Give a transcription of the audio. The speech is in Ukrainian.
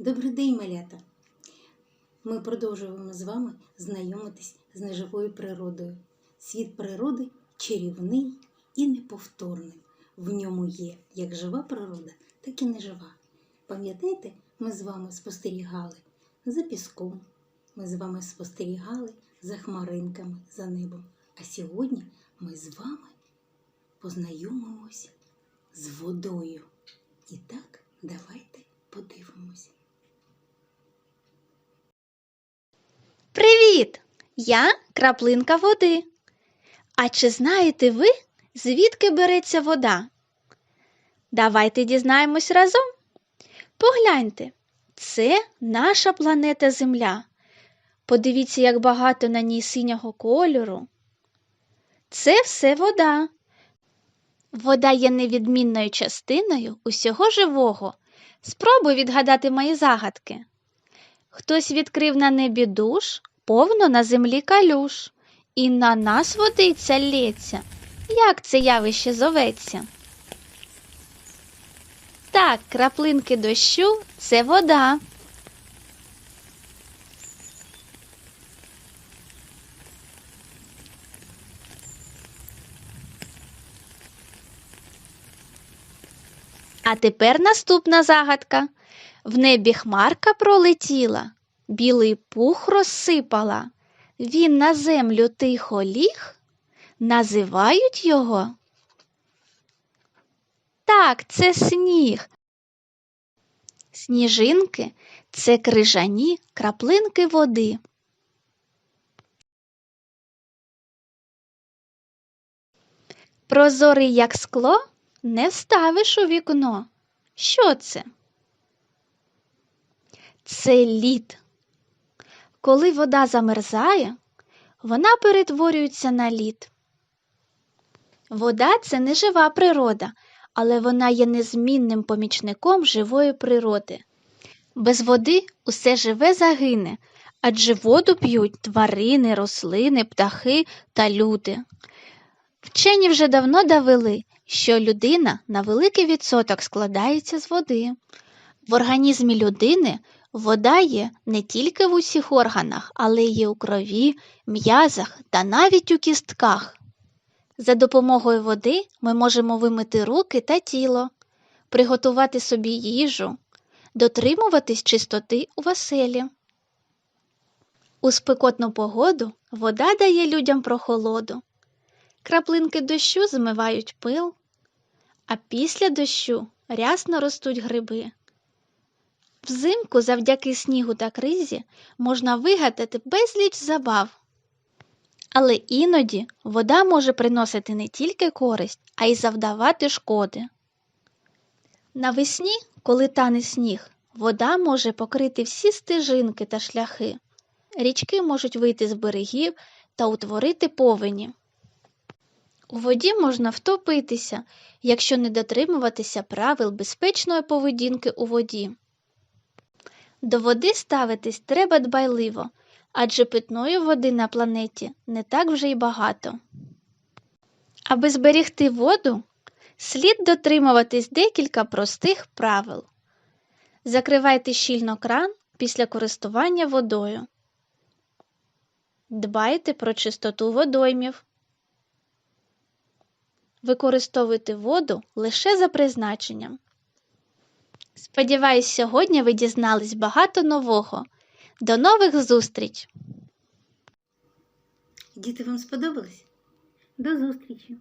Добрий день, малята! Ми продовжуємо з вами знайомитись з неживою природою. Світ природи чарівний і неповторний. В ньому є як жива природа, так і нежива. Пам'ятаєте, ми з вами спостерігали за піском, ми з вами спостерігали за хмаринками, за небом. А сьогодні ми з вами познайомимось з водою. І так, давайте подивимось. Привіт! Я краплинка води. А чи знаєте ви, звідки береться вода? Давайте дізнаємось разом. Погляньте, це наша планета Земля. Подивіться, як багато на ній синього кольору. Це все вода. Вода є невідмінною частиною усього живого. Спробуй відгадати мої загадки. Хтось відкрив на небі душ, повно на землі калюш, і на нас водиця лється. Як це явище зоветься? Так, краплинки дощу це вода. А тепер наступна загадка. В небі хмарка пролетіла, білий пух розсипала. Він на землю тихо ліг. Називають його. Так, це сніг. Сніжинки це крижані краплинки води. Прозорий, як скло, не вставиш у вікно. Що це? Це лід. Коли вода замерзає, вона перетворюється на лід. Вода це не жива природа, але вона є незмінним помічником живої природи. Без води усе живе загине, адже воду п'ють тварини, рослини, птахи та люди. Вчені вже давно довели, що людина на великий відсоток складається з води. В організмі людини вода є не тільки в усіх органах, але й у крові, м'язах та навіть у кістках. За допомогою води ми можемо вимити руки та тіло, приготувати собі їжу, дотримуватись чистоти у веселі. У спекотну погоду вода дає людям прохолоду. Краплинки дощу змивають пил, а після дощу рясно ростуть гриби. Взимку завдяки снігу та кризі можна вигадати безліч забав. Але іноді вода може приносити не тільки користь, а й завдавати шкоди. Навесні, коли тане сніг, вода може покрити всі стежинки та шляхи. Річки можуть вийти з берегів та утворити повені. У воді можна втопитися, якщо не дотримуватися правил безпечної поведінки у воді. До води ставитись треба дбайливо, адже питної води на планеті не так вже й багато. Аби зберігти воду, слід дотримуватись декілька простих правил. Закривайте щільно кран після користування водою. Дбайте про чистоту водоймів. Використовуйте воду лише за призначенням. Сподіваюсь, сьогодні ви дізнались багато нового. До нових зустріч! Діти вам сподобались? До зустрічі!